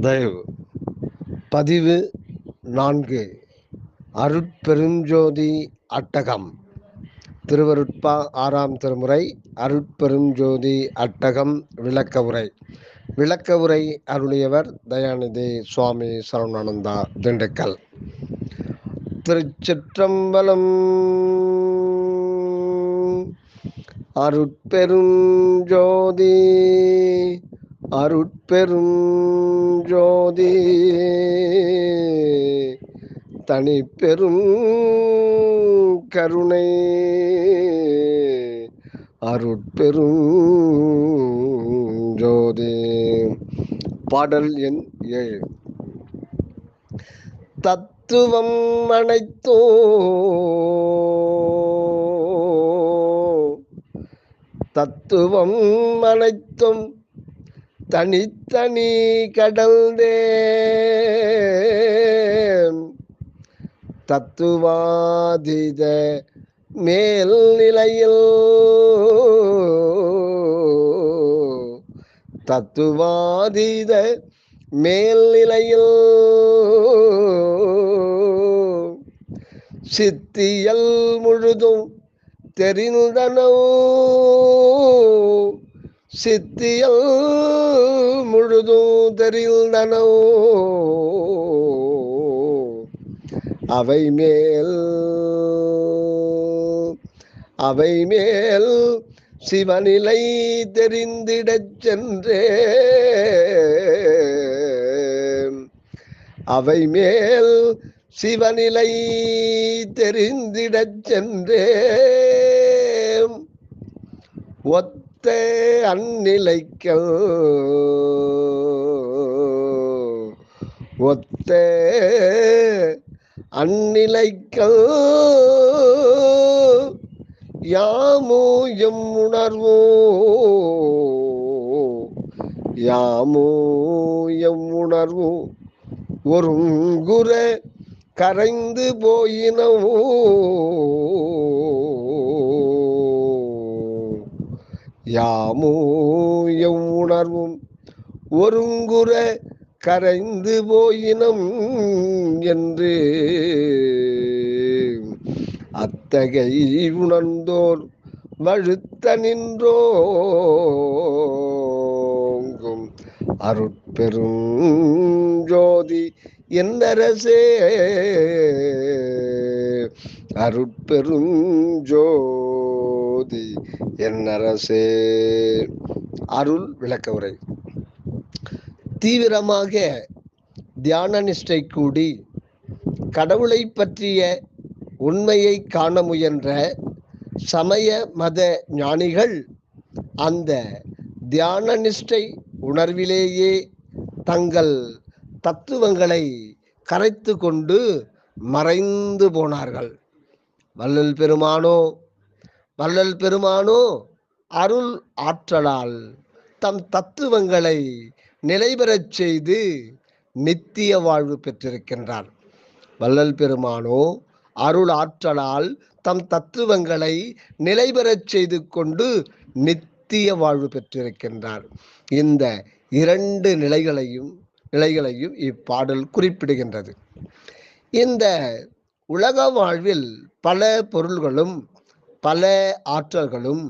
தயவு. பதிவு நான்கு. அருட்பெருஞ்சோதி அட்டகம். திருவருட்பா ஆறாம் திருமுறை. அருட்பெருஞ்சோதி அட்டகம் விளக்க உரை. விளக்க உரை அருளியவர் தயாநிதி சுவாமி சரவணானந்தா திண்டுக்கல். திருச்சிற்றம்பலம் அருட்பெருஞ்சோதி அருட்பெரும் ஜோதி தனிப்பெரும் கருணை அருட்பெரும் ஜோதி பாடல் எண் ஏழு. தத்துவம் அனைத்தோ. தத்துவம் அனைத்தும் தனித்தனி கடல்தே தத்துவாதீத மேல் நிலையில் தத்துவாதீத மேல்நிலையில் சித்தியல் முழுதும் தெரிந்தனோ சித்தியல் முழுதும் தெரிந்தனோ அவை மேல் அவை மேல் சிவநிலை தெரிந்திடச் சென்றே அவை மேல் சிவநிலை தெரிந்திடச் சென்றே ஒத்த அந்நிலைக்கள் ஒத்த அந்நிலைக்கள் யாமோ எம் உணர்வோ? யாமோ எம் உணர்வோ? ஒருங்குற கரைந்து போயினவோ? யாமோ எம் உணர்வும் ஒருங்குற கரைந்து போயினம் என்று அத்தகை உணர்ந்தோர் வழுத்த நின்றோங்கும். அருட்பெரும் ஜோதி என்னரசே அருட்பெரும் ஜோதி என்னரசே அருள் விளக்க உரை. தீவிரமாக தியான நிஷ்டை கூடி கடவுளை பற்றிய உண்மையை காண முயன்ற சமய மத ஞானிகள் அந்த தியான நிஷ்டை உணர்விலேயே தங்கள் தத்துவங்களை கரைத்து கொண்டு மறைந்து போனார்கள். வள்ளல் பெருமானோ வள்ளல் பெருமானோ அருள் ஆற்றலால் தம் தத்துவங்களை நிலைபெறச் செய்து நித்திய வாழ்வு பெற்றிருக்கின்றார். வள்ளல் பெருமானோ அருள் ஆற்றலால் தம் தத்துவங்களை நிலைபெறச் செய்து கொண்டு நித்திய வாழ்வு பெற்றிருக்கின்றார். இந்த இரண்டு நிலைகளையும் நிலைகளையும் இப்பாடல் குறிப்பிடுகின்றது. இந்த உலக வாழ்வில் பல பொருள்களும் பல ஆற்றல்களும்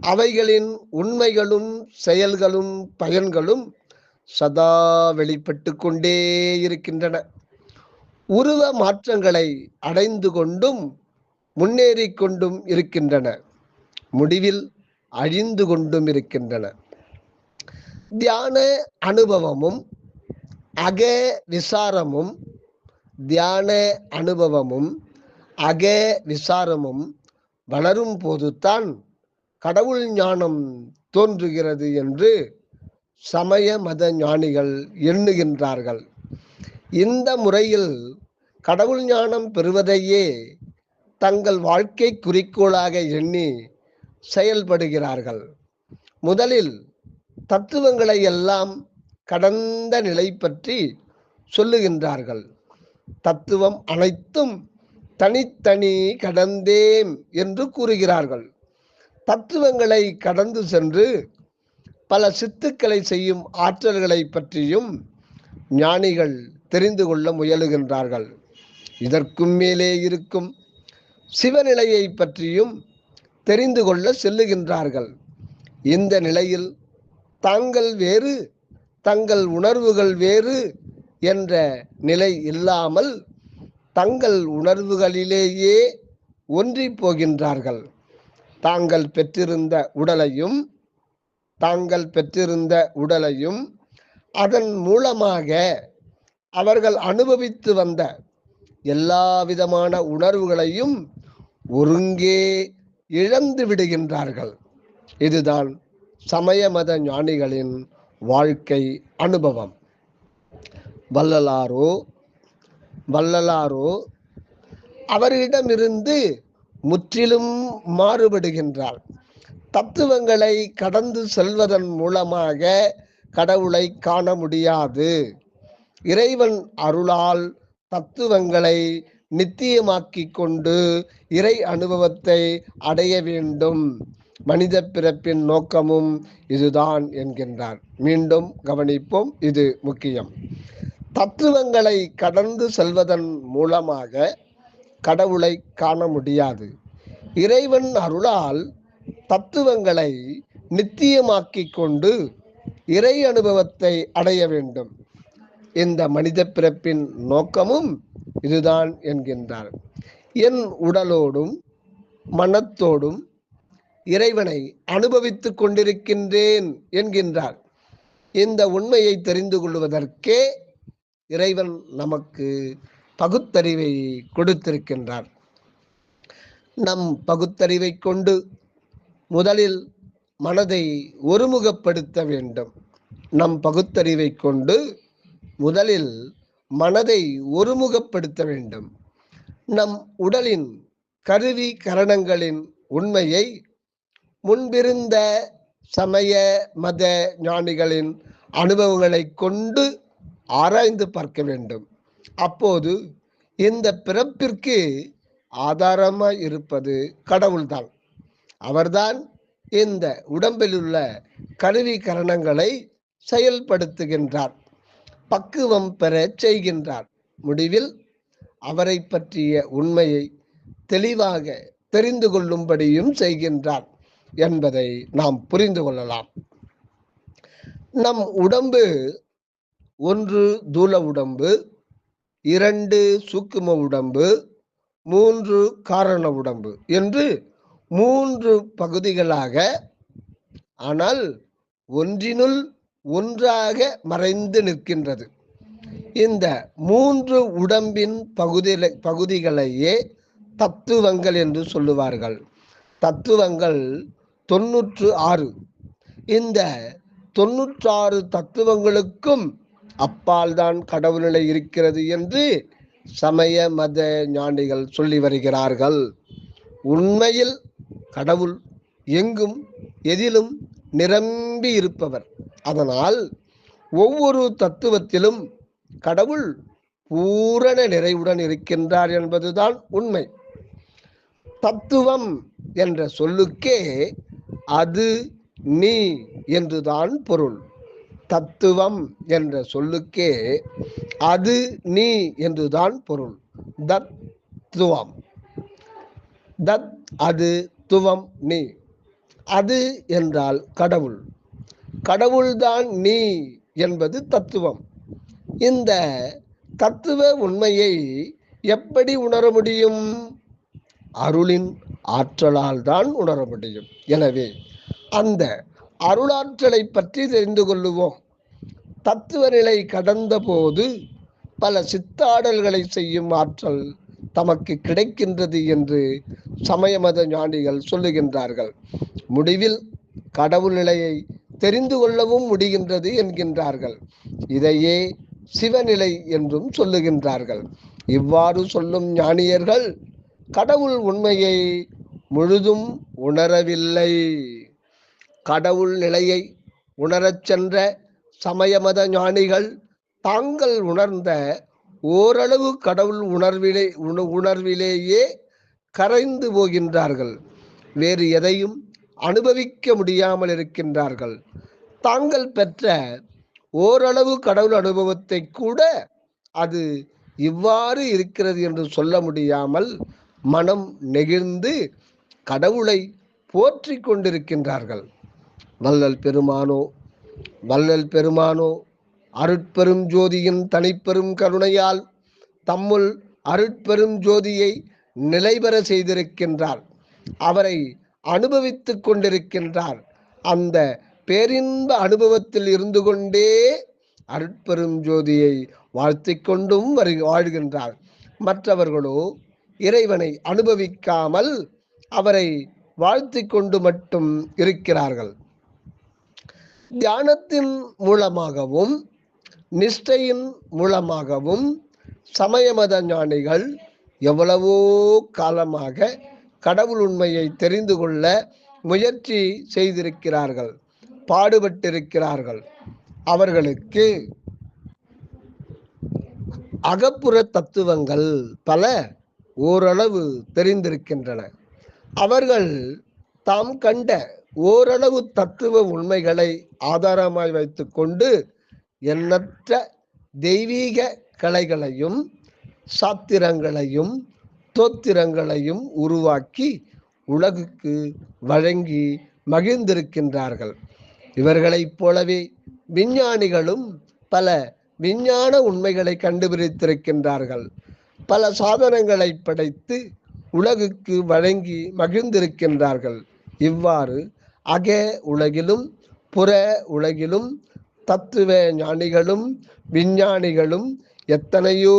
அவைகளின் உண்மைகளும் செயல்களும் பயன்களும் சதா வெளிப்பட்டு கொண்டே இருக்கின்றன. உருவ மாற்றங்களை அடைந்து கொண்டும் முன்னேறி கொண்டும் இருக்கின்றன. முடிவில் அழிந்து கொண்டும் இருக்கின்றன. தியான அனுபவமும் அக விசாரமும் தியான அனுபவமும் அக விசாரமும் வளரும் போதுதான் கடவுள் ஞானம் தோன்றுகிறது என்று சமய மத ஞானிகள் எண்ணுகின்றார்கள். இந்த முறையில் கடவுள் ஞானம் பெறுவதையே தங்கள் வாழ்க்கை குறிக்கோளாக எண்ணி செயல்படுகிறார்கள். முதலில் தத்துவங்களை எல்லாம் கடந்த நிலை பற்றி சொல்லுகின்றார்கள். தத்துவம் அனைத்தும் தனித்தனி கடந்தேம் என்று கூறுகிறார்கள். தத்துவங்களை கடந்து சென்று பல சித்துக்களை செய்யும் ஆற்றல்களை பற்றியும் ஞானிகள் தெரிந்து கொள்ள முயலுகின்றார்கள். இதற்கும் மேலே இருக்கும் சிவநிலையை பற்றியும் தெரிந்து கொள்ள செல்லுகின்றார்கள். இந்த நிலையில் தாங்கள் வேறு தங்கள் உணர்வுகள் வேறு என்ற நிலை இல்லாமல் தங்கள் உணர்வுகளிலேயே ஒன்றி போகின்றார்கள். தாங்கள் பெற்றிருந்த உடலையும் தாங்கள் பெற்றிருந்த உடலையும் அதன் மூலமாக அவர்கள் அனுபவித்து வந்த எல்லா விதமான உணர்வுகளையும் ஒருங்கே இழந்து விடுகின்றார்கள். இதுதான் சமய மத ஞானிகளின் வாழ்க்கை அனுபவம். வள்ளலாரோ? வள்ளலாரோ? அவரிடமிருந்து முற்றிலும் மாறுபடுகின்றார். தத்துவங்களை கடந்து செல்வதன் மூலமாக கடவுளை காண முடியாது. இறைவன் அருளால் தத்துவங்களை நித்தியமாக்கிக் கொண்டு இறை அனுபவத்தை அடைய வேண்டும். மனித பிறப்பின் நோக்கமும் இதுதான் என்கின்றார். மீண்டும் கவனிப்போம் இது முக்கியம். தத்துவங்களை கடந்து செல்வதன் மூலமாக கடவுளை காண முடியாது. இறைவன் அருளால் தத்துவங்களை நித்தியமாக்கிக் கொண்டு இறை அனுபவத்தை அடைய வேண்டும். இந்த மனித பிறப்பின் நோக்கமும் இதுதான் என்கின்றார். என் உடலோடும் மனத்தோடும் இறைவனை அனுபவித்துக் கொண்டிருக்கின்றேன் என்கின்றார். இந்த உண்மையை தெரிந்து கொள்வதற்கே இறைவன் நமக்கு பகுத்தறிவை கொடுத்திருக்கின்றார். நம் பகுத்தறிவை கொண்டு முதலில் மனதை ஒருமுகப்படுத்த வேண்டும். நம் பகுத்தறிவை கொண்டு முதலில் மனதை ஒருமுகப்படுத்த வேண்டும். நம் உடலின் கருவி கரணங்களின் உண்மையை முன்பிருந்த சமய மத ஞானிகளின் அனுபவங்களை கொண்டு ஆராய்ந்து பார்க்க வேண்டும். அப்போது இந்த பிறப்பிற்கு ஆதாரமாக இருப்பது கடவுள்தான். அவர்தான் இந்த உடம்பில் உள்ள கருவி கரணங்களை செயல்படுத்துகின்றார். பக்குவம் பெற செய்கின்றார். முடிவில் அவரை பற்றிய உண்மையை தெளிவாக தெரிந்து கொள்ளும்படியும் செய்கின்றார் என்பதை நாம் புரிந்து கொள்ளலாம். நம் உடம்பு ஒன்று தூல உடம்பு இரண்டு சூக்கும உடம்பு மூன்று காரண உடம்பு என்று மூன்று பகுதிகளாக ஆனால் ஒன்றினுள் ஒன்றாக மறைந்து நிற்கின்றது. இந்த மூன்று உடம்பின் பகுதி பகுதிகளையே தத்துவங்கள் என்று சொல்லுவார்கள். தத்துவங்கள் தொன்னூற்று ஆறு. இந்த தொன்னூற்றாறு தத்துவங்களுக்கும் அப்பால் தான் கடவுள் நிலை இருக்கிறது என்று சமய மத ஞானிகள் சொல்லி வருகிறார்கள். உண்மையில் கடவுள் எங்கும் எதிலும் நிரம்பி இருப்பவர். அதனால் ஒவ்வொரு தத்துவத்திலும் கடவுள் பூரண நிறைவுடன் இருக்கின்றார் என்பதுதான் உண்மை. தத்துவம் என்ற சொல்லுக்கே அது நீ என்றுதான் பொருள். தத்துவம் என்ற சொல்லுக்கே அது நீ என்றுதான் பொருள். தத்துவம் தத் அது துவம் நீ. அது என்றால் கடவுள். கடவுள்தான் நீ என்பது தத்துவம். இந்த தத்துவ உண்மையை எப்படி உணர முடியும்? அருளின் ஆற்றலால் தான் உணர முடியும். எனவே அந்த அருளாற்றலை பற்றி தெரிந்து கொள்ளுவோம். தத்துவ நிலை கடந்த போது பல சித்தாடல்களை செய்யும் ஆற்றல் தமக்கு கிடைக்கின்றது என்று சமய மத ஞானிகள் சொல்லுகின்றார்கள். முடிவில் கடவுள் நிலையை தெரிந்து கொள்ளவும் முடிகின்றது என்கின்றார்கள். இதையே சிவநிலை என்றும் சொல்லுகின்றார்கள். இவ்வாறு சொல்லும் ஞானியர்கள் கடவுள் உண்மையை முழுதும் உணரவில்லை. கடவுள் நிலையை உணரச் சென்ற சமயமத ஞானிகள் தாங்கள் உணர்ந்த ஓரளவு கடவுள் உணர்விலே உண- உணர்விலேயே கரைந்து போகின்றார்கள். வேறு எதையும் அனுபவிக்க முடியாமல் இருக்கின்றார்கள். தாங்கள் பெற்ற ஓரளவு கடவுள் அனுபவத்தை கூட அது இவ்வாறு இருக்கிறது என்று சொல்ல முடியாமல் மனம் நெகிழ்ந்து கடவுளை போற்றி கொண்டிருக்கின்றார்கள். வள்ளல் பெருமானோ வள்ளல் பெருமானோ அருட்பெரும் ஜோதியின் தனிப்பெரும் கருணையால் தம்முள் அருட்பெரும் ஜோதியை நிலைபெற செய்திருக்கின்றார். அவரை அனுபவித்துக் கொண்டிருக்கின்றார். அந்த பேரின்ப அனுபவத்தில் இருந்து கொண்டே அருட்பெரும் ஜோதியை வாழ்த்திக் கொண்டும் வரு வாழ்கின்றார். மற்றவர்களோ இறைவனை அனுபவிக்காமல் அவரை வாழ்த்திக் கொண்டு மட்டும் இருக்கிறார்கள். தியானத்தின் மூலமாகவும் நிஷ்டையின் மூலமாகவும் சமயமத ஞானிகள் எவ்வளவோ காலமாக கடவுள் உண்மையை தெரிந்து கொள்ள முயற்சி செய்திருக்கிறார்கள் பாடுபட்டிருக்கிறார்கள். அவர்களுக்கு அகப்புற தத்துவங்கள் பல ஓரளவு தெரிந்திருக்கின்றன. அவர்கள் தாம் கண்ட ஓரளவு தத்துவ உண்மைகளை ஆதாரமாய் வைத்துக்கொண்டு எண்ணற்ற தெய்வீக கலைகளையும் சாத்திரங்களையும் தோத்திரங்களையும் உருவாக்கி உலகுக்கு வழங்கி மகிழ்ந்திருக்கின்றார்கள். இவர்களைப் போலவே விஞ்ஞானிகளும் பல விஞ்ஞான உண்மைகளை கண்டுபிடித்திருக்கின்றார்கள். பல சாதனங்களை படைத்து உலகுக்கு வழங்கி மகிழ்ந்திருக்கின்றார்கள். இவ்வாறு அக உலகிலும் புற உலகிலும் தத்துவ ஞானிகளும் விஞ்ஞானிகளும் எத்தனையோ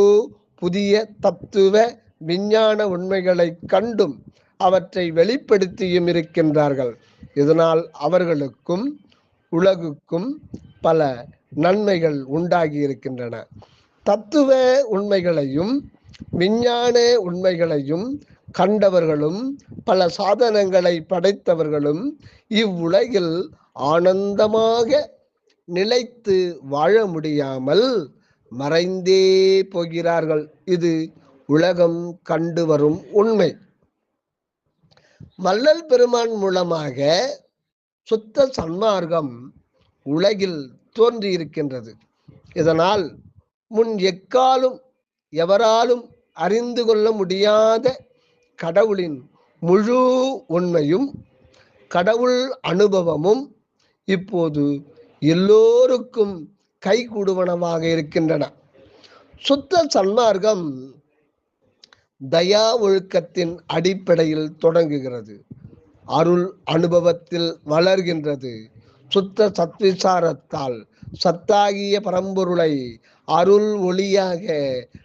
புதிய தத்துவ விஞ்ஞான உண்மைகளை கண்டும் அவற்றை வெளிப்படுத்தியும் இருக்கின்றார்கள். இதனால் அவர்களுக்கும் உலகுக்கும் பல நன்மைகள் உண்டாகி இருக்கின்றன. தத்துவ உண்மைகளையும் விஞ்ஞான உண்மைகளையும் கண்டவர்களும் பல சாதனங்களை படைத்தவர்களும் இவ்வுலகில் ஆனந்தமாக நிலைத்து வாழ முடியாமல் மறைந்தே போகிறார்கள். இது உலகம் கண்டு வரும் உண்மை. வள்ளல் பெருமான் மூலமாக சுத்த சன்மார்க்கம் உலகில் தோன்றியிருக்கின்றது இதனால் முன் எக்காலும் எவராலும் அறிந்து கொள்ள முடியாத கடவுளின் முழு உண்மையும் கடவுள் அனுபவமும் இப்போது எல்லோருக்கும் கைகூடுவனவாக இருக்கின்றன. சுத்த சன்மார்க்கம் தயா ஒழுக்கத்தின் அடிப்படையில் தொடங்குகிறது. அருள் அனுபவத்தில் வளர்கின்றது. சுத்த சத்விசாரத்தால் சத்தாகிய பரம்பொருளை அருள் ஒளியாக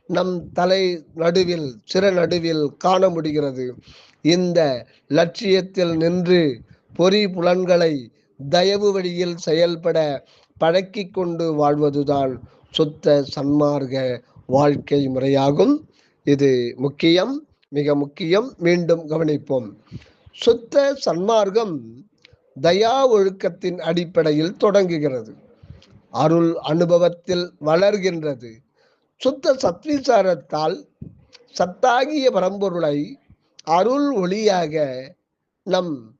நம் தலை நடுவில் சிற நடுவில் காண முடிகிறது. இந்த லட்சியத்தில் நின்று பொறி புலன்களை தயவு வழியில் செயல்பட பழக்கி கொண்டு வாழ்வதுதான் சுத்த சன்மார்க்க வாழ்க்கை முறையாகும். இது முக்கியம் மிக முக்கியம். மீண்டும் கவனிப்போம். சுத்த சன்மார்க்கம் தயா ஒழுக்கத்தின் அடிப்படையில் தொடங்குகிறது. அருள் அனுபவத்தில் வளர்கின்றது. சுத்த சத்விசாரத்தால் சத்தாகிய பரம்பொருளை அருள் ஒளியாக நம்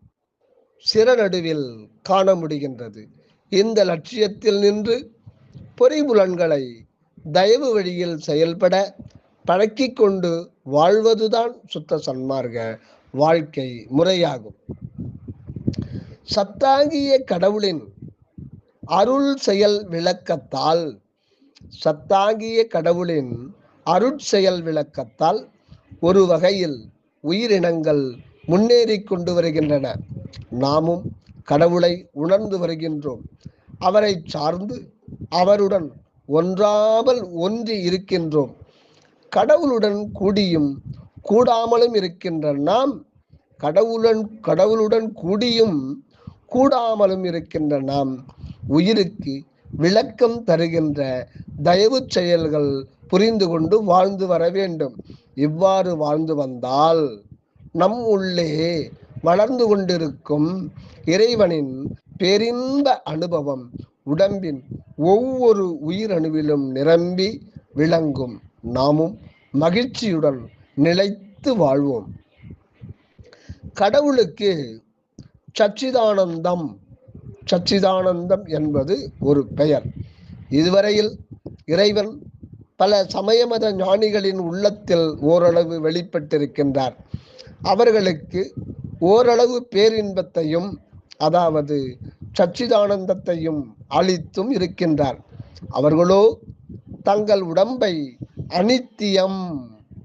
சிறநடுவில் காண முடிகின்றது. இந்த லட்சியத்தில் நின்று பொறிபுலன்களை தயவு வழியில் செயல்பட பழக்கிக் கொண்டு வாழ்வதுதான் சுத்த சன்மார்க்க வாழ்க்கை முறையாகும். சத்தாகிய கடவுளின் அருள் செயல் விளக்கத்தால் சத்தாகிய கடவுளின் அருட்செயல் விளக்கத்தால் ஒரு வகையில் உயிரினங்கள் முன்னேறி கொண்டு வருகின்றன. நாமும் கடவுளை உணர்ந்து வருகின்றோம். அவரை சார்ந்து அவருடன் ஒன்றாமல் ஒன்றி இருக்கின்றோம். கடவுளுடன் கூடியும் கூடாமலும் இருக்கின்ற நாம் கடவுளுடன் கடவுளுடன் கூடியும் கூடாமலும் இருக்கின்ற நாம் உயிருக்கு விளக்கம் தருகின்ற தயவு செயல்கள் புரிந்து கொண்டு வாழ்ந்து வர வேண்டும். இவ்வாறு வாழ்ந்து வந்தால் நம் உள்ளே வளர்ந்து கொண்டிருக்கும் இறைவனின் பெரிந்த அனுபவம் உடம்பின் ஒவ்வொரு உயிரணுவிலும் நிரம்பி விளங்கும். நாமும் மகிழ்ச்சியுடன் நிலைத்து வாழ்வோம். கடவுளுக்கு சச்சிதானந்தம் சச்சிதானந்தம் என்பது ஒரு பெயர். இதுவரையில் இறைவன் பல சமயமத ஞானிகளின் உள்ளத்தில் ஓரளவு வெளிப்பட்டிருக்கின்றார். அவர்களுக்கு ஓரளவு பேரின்பத்தையும் அதாவது சச்சிதானந்தத்தையும் அளித்தும் இருக்கின்றார். அவர்களோ தங்கள் உடம்பை அனித்தியம்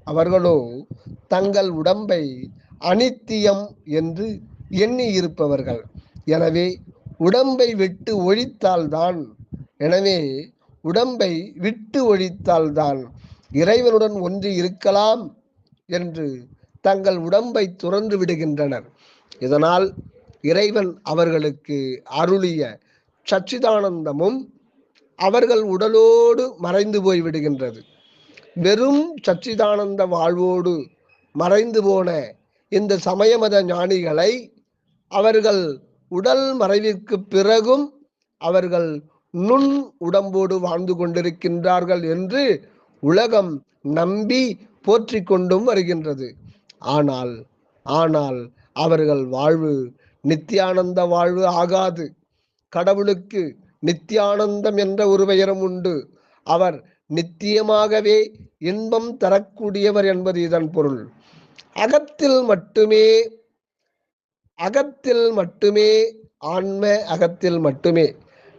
அவர்களோ தங்கள் உடம்பை அனித்தியம் என்று எண்ணி இருப்பவர்கள் எனவே உடம்பை விட்டு ஒழித்தால்தான் எனவே உடம்பை விட்டு ஒழித்தால்தான் இறைவனுடன் ஒன்று இருக்கலாம் என்று தங்கள் உடம்பை துறந்து விடுகின்றனர். இதனால் இறைவன் அவர்களுக்கு அருளிய சச்சிதானந்தமும் அவர்கள் உடலோடு மறைந்து போய் விடுகின்றது. வெறும் சச்சிதானந்த வாழ்வோடு மறைந்து போன இந்த சமயமத ஞானிகளை அவர்கள் உடல் மறைவிற்கு பிறகும் அவர்கள் நுண் உடம்போடு வாழ்ந்து கொண்டிருக்கின்றார்கள் என்று உலகம் நம்பி போற்றி கொண்டும் வருகின்றது. ஆனால் ஆனால் அவர்கள் வாழ்வு நித்தியானந்த வாழ்வு ஆகாது. கடவுளுக்கு நித்தியானந்தம் என்ற ஒரு பெயரும் உண்டு. அவர் நித்தியமாகவே இன்பம் தரக்கூடியவர் என்பது இதன் பொருள். அகத்தில் மட்டுமே அகத்தில் மட்டுமே ஆன்ம அகத்தில் மட்டுமே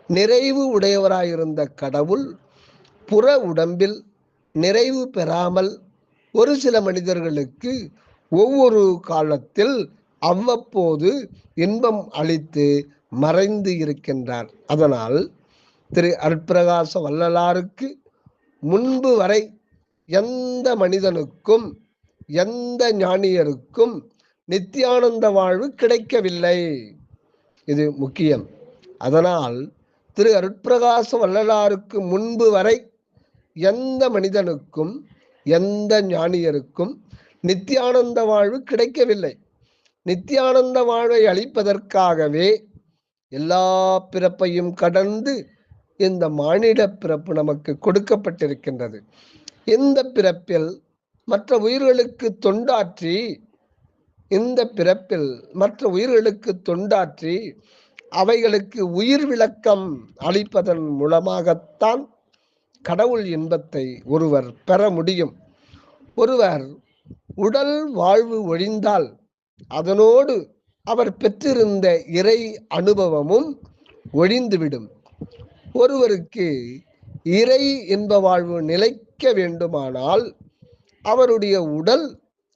நிறைவு உடையவராயிருந்த கடவுள் புற உடம்பில் நிறைவு பெறாமல் ஒரு சில மனிதர்களுக்கு ஒவ்வொரு காலத்தில் அவ்வப்போது இன்பம் அளித்து மறைந்து இருக்கின்றார். அதனால் திரு அற்பிரகாச வள்ளலாருக்கு முன்பு வரை எந்த மனிதனுக்கும் எந்த ஞானியருக்கும் நித்தியானந்த வாழ்வு கிடைக்கவில்லை. இது முக்கியம். அதனால் திரு அருட்பிரகாச வள்ளலாருக்கு முன்பு வரை எந்த மனிதனுக்கும் எந்த ஞானியருக்கும் நித்தியானந்த வாழ்வு கிடைக்கவில்லை. நித்தியானந்த வாழ்வை அளிப்பதற்காகவே எல்லா பிறப்பையும் கடந்து இந்த மானிட பிறப்பு நமக்கு கொடுக்கப்பட்டிருக்கின்றது. இந்த பிறப்பில் மற்ற உயிர்களுக்கு தொண்டாற்றி இந்த பிறப்பில் மற்ற உயிர்களுக்கு தொண்டாற்றி அவைகளுக்கு உயிர் விளக்கம் அளிப்பதன் மூலமாகத்தான் கடவுள் இன்பத்தை ஒருவர் பெற முடியும். ஒருவர் உடல் வாழ்வு ஒழிந்தால் அதனோடு அவர் பெற்றிருந்த இறை அனுபவமும் ஒழிந்துவிடும். ஒருவருக்கு இறை இன்ப வாழ்வு நிலைக்க வேண்டுமானால் அவருடைய உடல்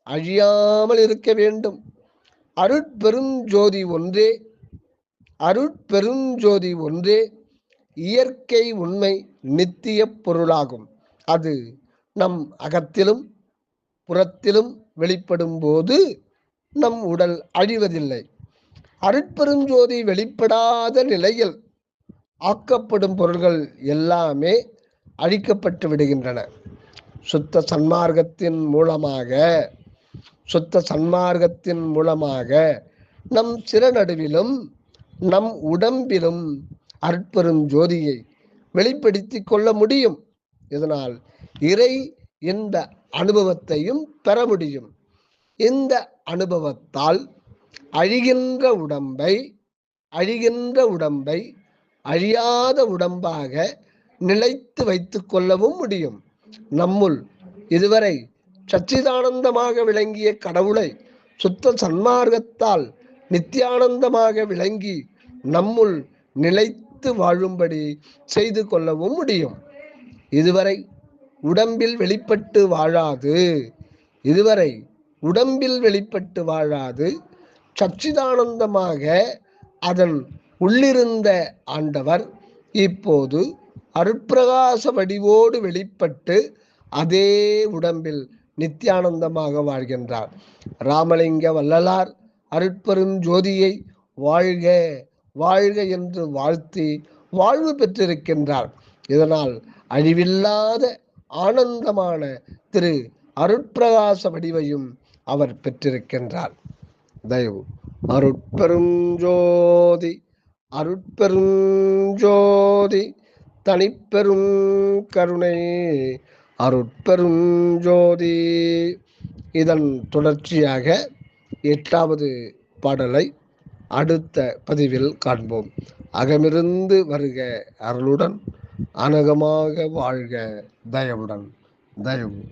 அழியாமல் இருக்க வேண்டும். அருட்பெருஞ்சோதி ஒன்றே அருட்பெருஞ்சோதி ஒன்றே இயற்கை உண்மை நித்திய பொருளாகும். அது நம் அகத்திலும் புறத்திலும் வெளிப்படும் போது நம் உடல் அழிவதில்லை. அருட்பெருஞ்சோதி வெளிப்படாத நிலையில் ஆக்கப்படும் பொருள்கள் எல்லாமே அழிக்கப்பட்டு விடுகின்றன. சுத்த சன்மார்க்கத்தின் மூலமாக சுத்த சன்மார்க்கத்தின் மூலமாக நம் சிறநடுவிலும் நம் உடம்பிலும் அற்பெரும் ஜோதியை வெளிப்படுத்தி கொள்ள முடியும். இதனால் இறை இந்த அனுபவத்தையும் பெற முடியும். இந்த அனுபவத்தால் அழிகின்ற உடம்பை அழிகின்ற உடம்பை அழியாத உடம்பாக நிலைத்து வைத்து கொள்ளவும் முடியும். நம்முள் இதுவரை சச்சிதானந்தமாக விளங்கிய கடவுளை சுத்த சன்மார்க்கத்தால் நித்தியானந்தமாக விளங்கி நம்முள் நிலைத்து வாழும்படி செய்து கொள்ளவும் முடியும். இதுவரை உடம்பில் வெளிப்பட்டு வாழாது. இதுவரை உடம்பில் வெளிப்பட்டு வாழாது. சச்சிதானந்தமாக அதன் உள்ளிருந்த ஆண்டவர் இப்போது அருட்பிரகாச வடிவோடு வெளிப்பட்டு அதே உடம்பில் நித்தியானந்தமாக வாழ்கின்றார். ராமலிங்க வள்ளலார் அருட்பெரும் ஜோதியை வாழ்க வாழ்க என்று வாழ்த்தி வாழ்வு பெற்றிருக்கின்றார். இதனால் அழிவில்லாத ஆனந்தமான திரு அருட்பிரகாச வடிவையும் அவர் பெற்றிருக்கின்றார். தயவு. அருட்பெரும் ஜோதி அருட்பெரும் ஜோதி தனிப்பெரும் கருணை அருட்பெரும் ஜோதி. இதன் தொடர்ச்சியாக எட்டாவது பாடலை அடுத்த பதிவில் காண்போம். அகமிருந்து வருக அருளுடன் அனகமாக வாழ்க தயவுடன். தயவு.